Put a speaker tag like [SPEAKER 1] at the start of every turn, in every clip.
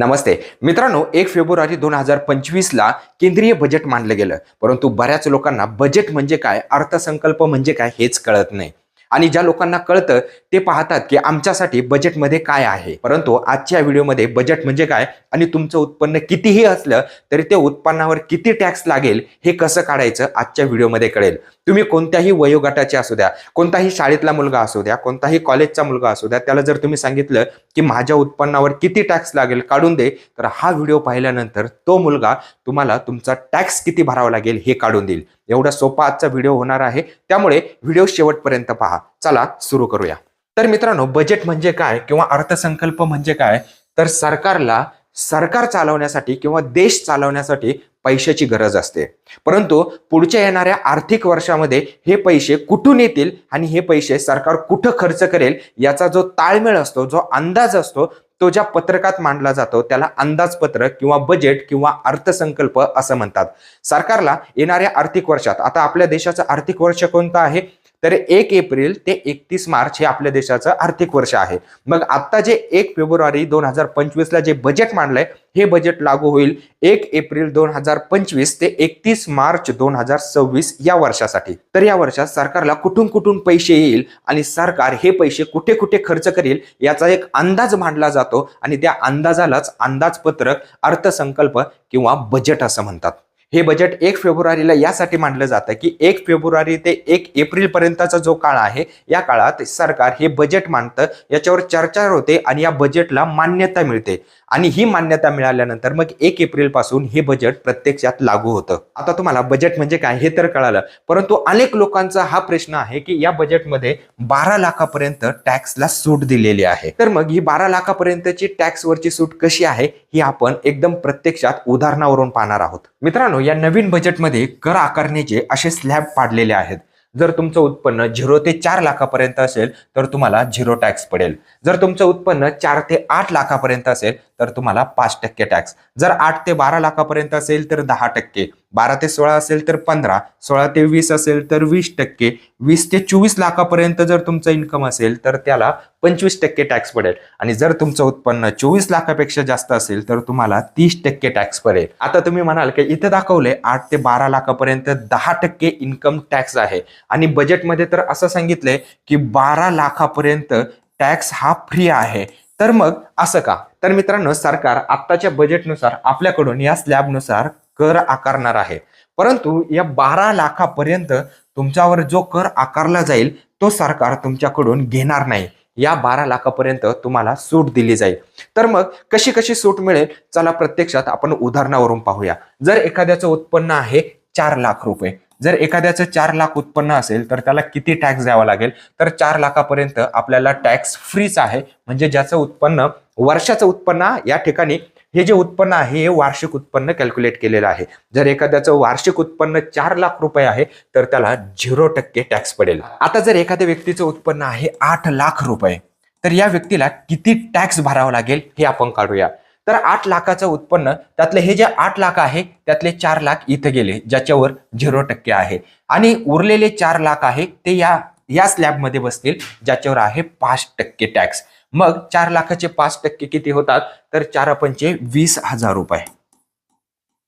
[SPEAKER 1] नमस्ते. मित्रांनो एक फेब्रुवारी दोन हजार पंचवीसला केंद्रीय बजेट मांडलं गेलं. परंतु बऱ्याच लोकांना बजेट म्हणजे काय अर्थसंकल्प म्हणजे काय हेच कळत नाही. आणि ज्या लोकांना कळतं ते पाहतात की आमच्यासाठी बजेटमध्ये काय आहे. परंतु आजच्या व्हिडिओमध्ये बजेट म्हणजे काय आणि तुमचं उत्पन्न कितीही असलं तरी ते उत्पन्नावर किती टॅक्स लागेल हे कसं काढायचं आजच्या व्हिडिओमध्ये कळेल. तुम्ही कोणत्याही वयोगटाचे असू द्या कोणताही शाळेतला मुलगा असू द्या कोणताही कॉलेजचा मुलगा असू द्या त्याला जर तुम्ही सांगितलं की माझ्या उत्पन्नावर किती टॅक्स लागेल काढून दे तर हा व्हिडिओ पाहिल्यानंतर तो मुलगा तुम्हाला तुमचा टॅक्स किती भरावा लागेल हे काढून देईल. एवढा सोपा आजचा व्हिडिओ होणार आहे. त्यामुळे व्हिडिओ शेवटपर्यंत पहा. चला सुरू करूया. तर मित्रांनो बजेट म्हणजे काय किंवा अर्थसंकल्प म्हणजे काय? तर सरकारला सरकार चालवण्यासाठी किंवा देश चालवण्यासाठी पैशाची गरज असते. परंतु पुढच्या येणाऱ्या आर्थिक वर्षामध्ये हे पैसे कुठून येतील आणि हे पैसे सरकार कुठं खर्च करेल याचा जो ताळमेळ असतो जो अंदाज असतो तो ज्या पत्रकात मांडला जातो त्याला अंदाजपत्रक किंवा बजेट किंवा अर्थसंकल्प असं म्हणतात. सरकारला येणाऱ्या आर्थिक वर्षात आता आपल्या देशाचं आर्थिक वर्ष कोणतं आहे? तर एक एप्रिल ते एकतीस मार्च हे आपल्या देशाचं आर्थिक वर्ष आहे. मग आता जे एक फेब्रुवारी दोन हजार पंचवीसला जे बजेट मांडलंय हे बजेट लागू होईल एक एप्रिल दोन हजार पंचवीस ते एकतीस मार्च दोन हजार सव्वीस या वर्षासाठी. तर या वर्षात सरकारला कुठून कुठून पैसे येईल आणि सरकार हे पैसे कुठे कुठे खर्च करेल याचा एक अंदाज मांडला जातो आणि त्या अंदाजालाच अंदाजपत्रक अर्थसंकल्प किंवा बजेट असं म्हणतात. हे बजेट एक फेब्रुवारीला यासाठी मांडलं जातं की एक फेब्रुवारी ते एक एप्रिल पर्यंतचा जो काळ आहे या काळात सरकार हे बजेट मांडतं याच्यावर चर्चा होते आणि या बजेटला मान्यता मिळते. आणि ही मान्यता मिळाल्यानंतर मग एक एप्रिलपासून हे बजेट प्रत्यक्षात लागू होतं. आता तुम्हाला बजेट म्हणजे काय हे तर कळालं परंतु अनेक लोकांचा हा प्रश्न आहे की या बजेटमध्ये बारा लाखापर्यंत टॅक्सला सूट दिलेली आहे. तर मग ही बारा लाखापर्यंतची टॅक्सवरची सूट कशी आहे ही आपण एकदम प्रत्यक्षात उदाहरणावरून पाहणार आहोत. मित्रांनो या नवीन बजेटमध्ये कर आकारणीचे असे स्लॅब पाडलेले आहेत. जर तुमचं उत्पन्न झिरो ते चार लाखापर्यंत असेल तर तुम्हाला झिरो टॅक्स पडेल. जर तुमचं उत्पन्न चार ते आठ लाखापर्यंत असेल तर तुम्हाला पाच टक्के टॅक्स जर आठ ते बारा लाखापर्यंत असेल तर दहा टक्के. बारा ते सोळा असेल तर पंधरा सोळा ते वीस असेल तर वीस टक्के वीस ते चोवीस लाखापर्यंत जर तुमचं इन्कम असेल तर त्याला पंचवीस टक्के टॅक्स पडेल. आणि जर तुमचं उत्पन्न चोवीस लाखापेक्षा जास्त असेल तर तुम्हाला तीस टक्के टॅक्स पडेल. आता तुम्ही म्हणाल की इथं दाखवले आठ ते बारा लाखापर्यंत दहा टक्के इन्कम टॅक्स आहे. आणि बजेटमध्ये तर असं सांगितलंय की बारा लाखापर्यंत टॅक्स हा फ्री आहे. तर मग असं का? तर मित्रांनो सरकार आत्ताच्या बजेटनुसार आपल्याकडून या स्लॅबनुसार कर आकारणार आहे. परंतु या बारा लाखापर्यंत तुमच्यावर जो कर आकारला जाईल तो सरकार तुमच्याकडून घेणार नाही. या बारा लाखापर्यंत तुम्हाला सूट दिली जाईल. तर मग कशी कशी सूट मिळेल? चला प्रत्यक्षात आपण उदाहरणावरून पाहूया. जर एखाद्याचं उत्पन्न आहे चार लाख रुपये. जर एखाद्याचं चार लाख उत्पन्न असेल तर त्याला किती टॅक्स द्यावा लागेल? तर चार लाखापर्यंत आपल्याला टॅक्स फ्रीच आहे. म्हणजे ज्याचं उत्पन्न वर्षाचं उत्पन्न या ठिकाणी हे जे उत्पन्न आहे हे वार्षिक उत्पन्न कॅल्क्युलेट केलेलं आहे. जर एखाद्याचं वार्षिक उत्पन्न चार लाख रुपये आहे तर त्याला झिरो टक्के टॅक्स पडेल. आता जर एखाद्या व्यक्तीचं उत्पन्न आहे आठ लाख रुपये तर या व्यक्तीला किती टॅक्स भरावा लागेल हे आपण काढूया. तर आठ लाखाचं उत्पन्न त्यातले हे जे आठ लाख आहे त्यातले चार लाख इथं गेले ज्याच्यावर झिरो टक्के आहे. आणि उरलेले चार लाख आहे ते या या स्लॅबमध्ये बसतील ज्याच्यावर आहे पाच टक्के टॅक्स मग चार लाखाचे पाच टक्के किती होतात? तर चार पंचे वीस हजार रुपये.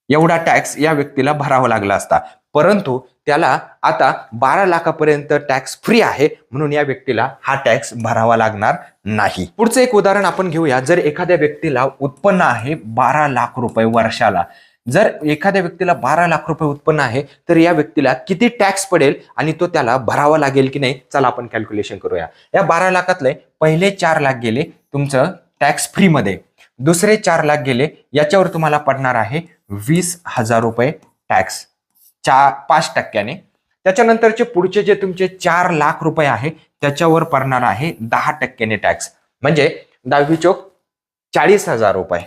[SPEAKER 1] एवढा टॅक्स या व्यक्तीला भरावा लागला असता. परंतु त्याला आता बारा लाखापर्यंत टॅक्स फ्री आहे म्हणून या व्यक्तीला हा टॅक्स भरावा लागणार नाही. पुढचं एक उदाहरण आपण घेऊया. जर एखाद्या व्यक्तीला उत्पन्न आहे बारा लाख रुपये वर्षाला जर एखाद्या व्यक्तीला बारा लाख रुपये उत्पन्न आहे तर या व्यक्तीला किती टॅक्स पडेल आणि तो त्याला भरावा लागेल की नाही चला आपण कॅल्क्युलेशन करूया. या बारा लाखातले पहिले चार लाख गेले तुमचं टॅक्स फ्रीमध्ये दुसरे चार लाख गेले याच्यावर तुम्हाला पडणार आहे वीस हजार रुपये टॅक्स चार पाच टक्क्याने. त्याच्यानंतरचे पुढचे जे तुमचे चार लाख रुपये आहे त्याच्यावर पडणार आहे दहा टक्क्याने टॅक्स म्हणजे दहावी चोक चाळीस हजार रुपये.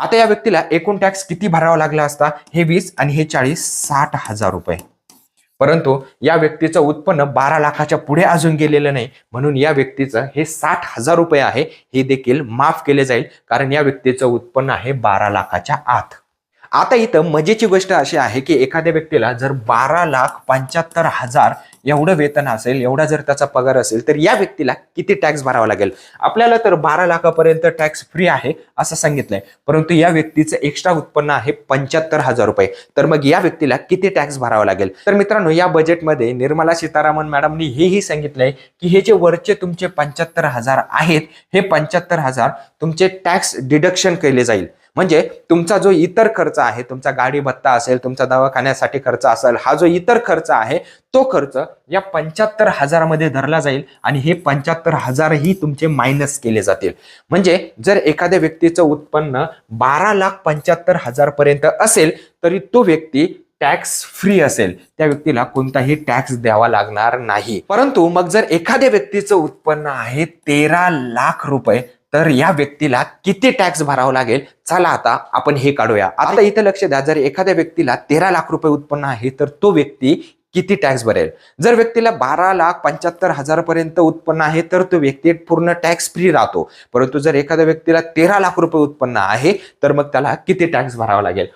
[SPEAKER 1] आता या व्यक्तीला एकूण टॅक्स किती भरावा लागला असता? हे वीस आणि हे चाळीस साठ हजार रुपये. परंतु या व्यक्तीचं उत्पन्न बारा लाखाच्या पुढे अजून गेलेलं नाही. म्हणून या व्यक्तीचं हे साठ हजार रुपये आहे. हे देखील माफ केले जाईल. कारण या व्यक्तीचं उत्पन्न आहे बारा लाखाच्या आत. आता इथं मजेची गोष्ट अशी आहे की एखाद्या व्यक्तीला जर बारा लाख पंच्याहत्तर हजार एवढं वेतन असेल एवढा जर त्याचा पगार असेल तर या व्यक्तीला किती टॅक्स भरावा लागेल? आपल्याला तर बारा लाखापर्यंत टॅक्स फ्री आहे असं सांगितलंय परंतु या व्यक्तीचं एक्स्ट्रा उत्पन्न आहे पंच्याहत्तर हजार रुपये. तर मग या व्यक्तीला किती टॅक्स भरावा लागेल? तर मित्रांनो या बजेटमध्ये निर्मला सीतारामन मॅडमनी हेही सांगितलंय की हे जे वरचे तुमचे पंच्याहत्तर हजार आहेत हे पंच्याहत्तर हजार तुमचे टॅक्स डिडक्शन केले जाईल. म्हणजे तुमचा जो इतर खर्च आहे तुमचा गाडी भत्ता असेल तुमचा दवाखान्यासाठी खर्च असेल हा जो इतर खर्च आहे तो खर्च या पंच्याहत्तर हजारामध्ये धरला जाईल आणि हे पंच्याहत्तर हजारही तुमचे मायनस केले जातील. म्हणजे जर एखाद्या व्यक्तीचं उत्पन्न बारा लाख पंच्याहत्तर हजारपर्यंत असेल तरी तो व्यक्ती टॅक्स फ्री असेल. त्या व्यक्तीला कोणताही टॅक्स द्यावा लागणार नाही. परंतु मग जर एखाद्या व्यक्तीचं उत्पन्न आहे तेरा लाख रुपये तर या व्यक्तीला किती टॅक्स भरावा लागेल? चला आता आपण हे काढूया. आता इथं लक्ष द्या. जर एखाद्या व्यक्तीला तेरा लाख रुपये उत्पन्न आहे तर तो व्यक्ती किती टॅक्स भरेल? जर व्यक्तीला बारा लाख पंच्याहत्तर हजार पर्यंत उत्पन्न आहे तर तो व्यक्ती पूर्ण टॅक्स फ्री राहतो. परंतु जर एखाद्या व्यक्तीला तेरा लाख रुपये उत्पन्न आहे तर मग त्याला किती टॅक्स भरावा लागेल?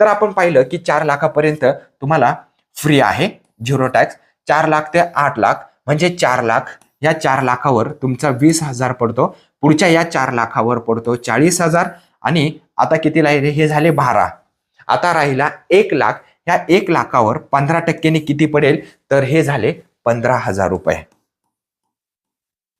[SPEAKER 1] तर आपण पाहिलं की चार लाखापर्यंत तुम्हाला फ्री आहे झिरो टॅक्स चार लाख ते आठ लाख म्हणजे चार लाख. या चार लाखावर तुमचा वीस हजार पडतो. पुढच्या या चार लाखावर पडतो. चाळीस हजार आणि आता किती राहिले हे झाले बारा. आता राहिला एक लाख. ह्या एक लाखावर पंधरा टक्क्यांनी किती पडेल? तर हे झाले पंधरा हजार रुपये.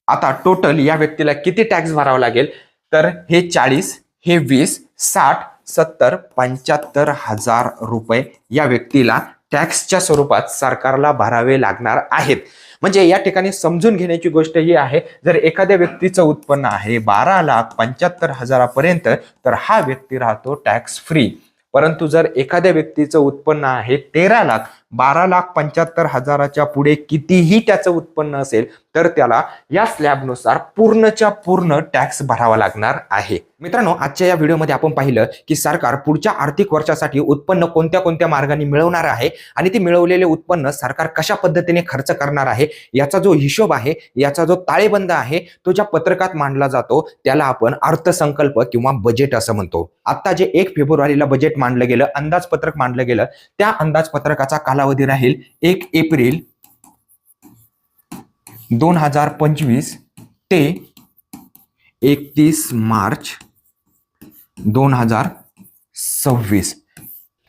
[SPEAKER 1] आता टोटल या व्यक्तीला किती टॅक्स भरावा लागेल? तर हे चाळीस हे वीस साठ सत्तर पंच्याहत्तर हजार रुपये या व्यक्तीला टॅक्सच्या स्वरूपात सरकारला भरावे लागणार आहेत. म्हणजे या ठिकाणी समजून घेण्याची गोष्ट ही आहे. जर एखाद्या व्यक्तीचं उत्पन्न आहे बारा लाख पंच्याहत्तर हजारापर्यंत तर हा व्यक्ती राहतो टॅक्स फ्री परंतु जर एखाद्या व्यक्तीचं उत्पन्न आहे तेरा लाख बारा लाख पंच्याहत्तर हजाराच्या पुढे कितीही त्याचं उत्पन्न असेल तर त्याला या स्लॅबनुसार पूर्णच्या पूर्ण टॅक्स भरावा लागणार आहे. मित्रांनो आजच्या या व्हिडिओमध्ये आपण पाहिलं की सरकार पुढच्या आर्थिक वर्षासाठी उत्पन्न कोणत्या कोणत्या मार्गाने मिळवणार आहे आणि ते मिळवलेले उत्पन्न सरकार कशा पद्धतीने खर्च करणार आहे याचा जो हिशोब आहे याचा जो ताळेबंद आहे तो ज्या पत्रकात मांडला जातो त्याला आपण अर्थसंकल्प किंवा बजेट असं म्हणतो. आता जे एक फेब्रुवारीला बजेट मांडलं गेलं अंदाजपत्रक मांडलं गेलं त्या अंदाजपत्रकाचा कालावधी राहील एक एप्रिल दोन हजार पंचवीस ते एकतीस मार्च दोन हजार सव्वीस.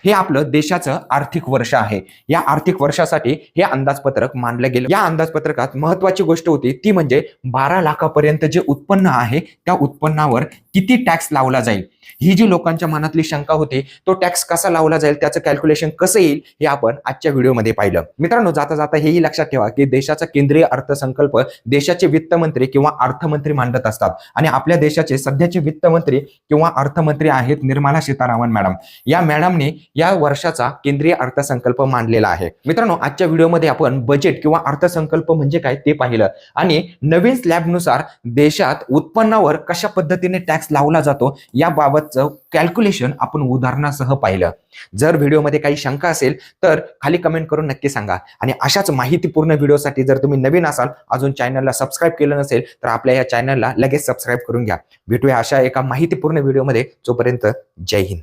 [SPEAKER 1] हे आपलं देशाचं आर्थिक वर्ष आहे. या आर्थिक वर्षासाठी हे अंदाजपत्रक मांडलं गेलं. या अंदाजपत्रकात महत्वाची गोष्ट होती ती म्हणजे बारा लाखापर्यंत जे उत्पन्न आहे त्या उत्पन्नावर किती टॅक्स लावला जाईल? ही जी लोकांच्या मनातली शंका होती तो टॅक्स कसा लावला जाईल त्याचं कॅल्क्युलेशन कसं येईल हे आपण आजच्या व्हिडिओमध्ये पाहिलं. मित्रांनो जाता जाता हेही लक्षात ठेवा की देशाचा केंद्रीय अर्थसंकल्प देशाचे वित्तमंत्री किंवा अर्थमंत्री मांडत असतात. आणि आपल्या देशाचे सध्याचे वित्तमंत्री किंवा अर्थमंत्री आहेत निर्मला सीतारामन मॅडम. या मॅडमने या वर्षाचा केंद्रीय अर्थसंकल्प मांडलेला आहे. मित्रांनो आजच्या व्हिडिओमध्ये आपण बजेट किंवा अर्थसंकल्प म्हणजे काय ते पाहिलं. आणि नवीन स्लॅबनुसार देशात उत्पन्नावर कशा पद्धतीने टॅक्स टॅक्स लावला जातो याबाबतचं कॅल्क्युलेशन आपण उदाहरणासह पाहिलं. जर व्हिडिओमध्ये काही शंका असेल तर खाली कमेंट करून नक्की सांगा. आणि अशाच माहितीपूर्ण व्हिडिओसाठी जर तुम्ही नवीन असाल अजून चॅनलला सबस्क्राईब केलं नसेल तर आपल्या या चॅनलला लगेच सबस्क्राईब करून घ्या. भेटूया अशा एका माहितीपूर्ण व्हिडिओमध्ये. जोपर्यंत जय हिंद.